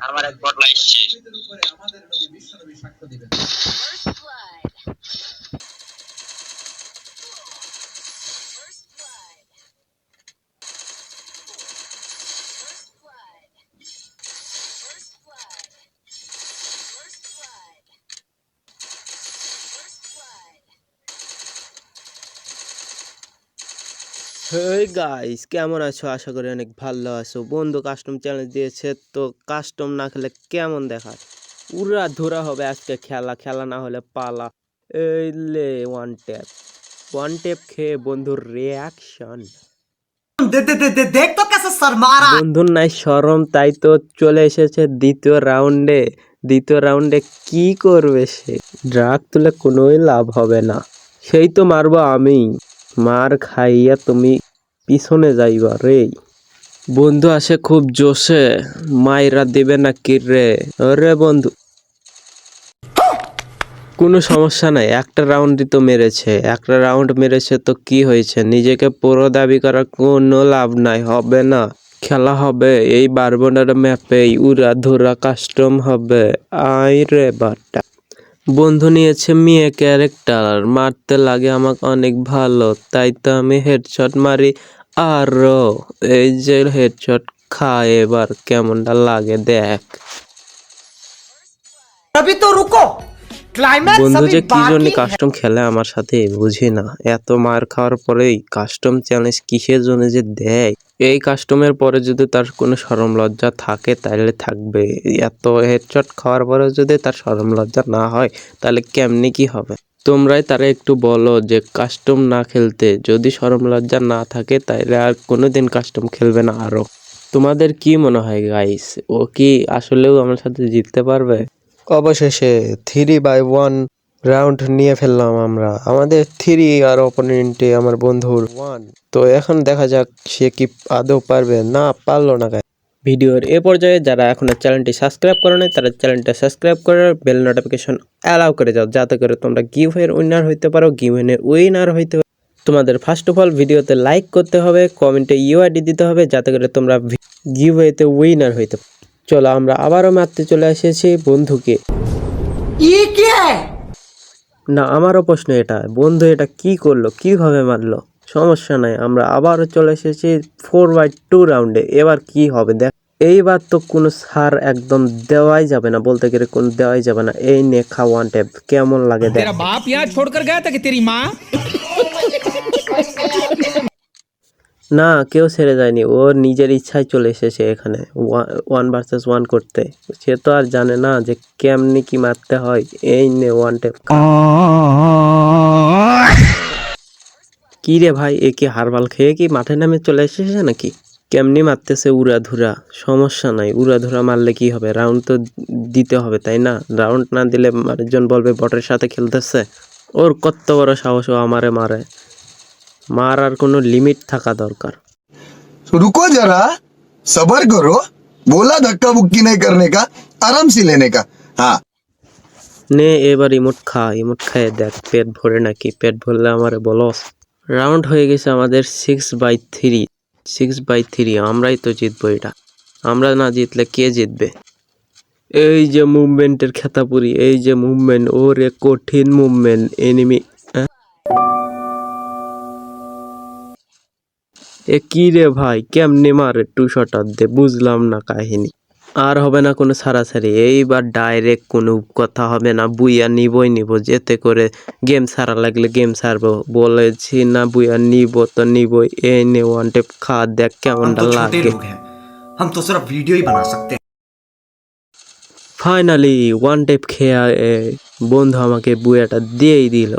আমার এক বদলা এসছে। হেই গাইস কেমন আছো? আশা করি অনেক ভালো আছো। বন্ধু কাস্টম চ্যালেঞ্জ দিয়েছে তো কাস্টম না খেলে কেমন দেখায় উড়া ধরা হবে আজকে খেলা খেলা না হলে পালা। এই লে ওয়ান ট্যাপ ওয়ান ট্যাপ খেয়ে বন্ধুর রিয়াকশন বন্ধুর নাই সরম তাই তো চলে এসেছে দ্বিতীয় রাউন্ডে দ্বিতীয় রাউন্ডে কি করবে সে? ড্রাগ তুলে কোনোই লাভ হবে না। সেই তো মারবো আমি। মার খাইয়া তুমি পিছনে যাইবা রে। বন্ধু আসে খুব জোশে, মাইরা দিবে না কি রে? রে বন্ধু। কোনো সমস্যা নাই, একটা রাউন্ডই তো মেরেছে। একটা রাউন্ড মেরেছে তো কি হয়েছে? নিজেকে পুরো দাবি করার কোনো লাভ নাই, হবে না। খেলা হবে, এই বারবনার ম্যাপেই উড়া ধুরা কাস্টম হবে। আই রে বাটা। বন্ধু নিয়েছে মেয়ে ক্যারেক্টার মারতে লাগে আমাকে অনেক ভালো তাই তো আমি হেডশট মারি আরো এই যে হেডশট খায় এবার কেমনটা লাগে দেখ अभी तो रुको क्लाइमैक्स বন্ধু যে কি জন্য কাস্টম খেলে আমার সাথে বুঝি না। এত মার খাওয়ার পরেই কাস্টম চ্যালেঞ্জ কিসের জন্য যে দেয়? এই কাস্টমের পরে যদি তার কোনো সরম লজ্জা থাকে তাহলে থাকবে। এত হেডশট খাওয়ার পরে যদি তার সরম লজ্জা না হয় তাহলে কেমনি কি হবে? তোমরাই তারা একটু বলো যে কাস্টম না খেলতে যদি সরম লজ্জা না থাকে তাহলে আর কোনো দিন কাস্টম খেলবে না আরও তোমাদের কি মনে হয় গাইস ও কি আসলেও আমার সাথে জিততে পারবে? অবশেষে থ্রি বাই ওয়ান রাউন্ড নিয়ে ফেললাম আমরা। আমাদের থ্রি আর অপোনেন্টে আমার বন্ধুর ওয়ান তো এখন দেখা যাক সে কি আদৌ পারবে। না, পারল না ভিডিওর এ পর্যায়ে যারা এখনও চ্যানেলটি সাবস্ক্রাইব করে নাই, তারা চ্যানেলটা সাবস্ক্রাইব করে বেল নোটিফিকেশন অ্যালাউ করে যাও যাতে করে তোমরা গিভ এর উইনার হইতে পারো গিভ এর উইনার হইতে তোমাদের ফার্স্ট অফ অল ভিডিওতে লাইক করতে হবে কমেন্টে ইউআইডি দিতে হবে, যাতে করে তোমরা গিভ এতে উইনার হইতে পারো চলো আমরা আবারও মারতে চলে এসেছি বন্ধুকে। না আমারও প্রশ্ন এটা বন্ধু এটা কি করল কীভাবে মারলো? সমস্যা নাই আমরা আবারও চলে এসেছি ফোর বাই টু রাউন্ডে এবার কি হবে? দেখ এইবার তো কোনো সার একদম দেওয়াই যাবে না বলতে গেলে কোনো দেওয়াই যাবে না। এই নেখা ওয়ান ট্যাপ কেমন লাগে দেখ। বাপ কর তেরি মা না, কেউ ছেড়ে যায়নি। ও নিজের ইচ্ছায় চলে এসেছে এখানে ওয়ান ভার্সেস ওয়ান করতে। সে তো আর জানে না যে কেমনি কি মারতে হয়। এই নে ওয়ান ট্যাপ কি রে ভাই, এ কি হারবাল খেয়ে কি মাঠে নামে চলে এসেছে নাকি? কেমনি মারতেছে উড়াধুরা? সমস্যা নাই, উড়াধুরা মারলে কি হবে? রাউন্ড তো দিতে হবে, তাই না? রাউন্ড না দিলে মানুষজন বলবে বটের সাথে খেলতেছে। ওর কত বড় সাহস ও আমারে মারে। মারার কোনো লিমিট থাকা দরকার तो रुको जरा सबर करो बोला धक्का बुक्की नहीं करने का आराम से लेने का हाँ নে এবার ইমোট খা ইমোট খায় দেখ পেট ভরে নাকি পেট ভরলে আমারে বলস রাউন্ড হয়ে গেছে আমাদের six by three six by three আমরাই তো জিতবো এটা আমরা না জিতলে কে জিতবে এই যে মুভমেন্টের খেতাপুরি এই যে মুভমেন্ট ওরে কঠিন মুভমেন্ট এনিমি এ কি রে ভাই কেমনে মারে টু শটার দে বুঝলাম না কাহিনী আর হবে না কোনো সারাসারি এইবার ডাইরেক্ট কোনো কথা হবে না বুইয়া নিবই নিব যেতে করে গেম সারা লাগলে গেম সারবো বলেছি না বুইয়া নিব তো নিবই এই নে ওয়ান টেপ খা দেখ हम কেমনটা तो छोटे লাগে लोग हैं हम तो सिर्फ वीडियो ही बना सकते हैं ফাইনালি ওয়ান টেপ খেয়ে এ, বন্ধু আমাকে বুয়াটা দিয়েই দিল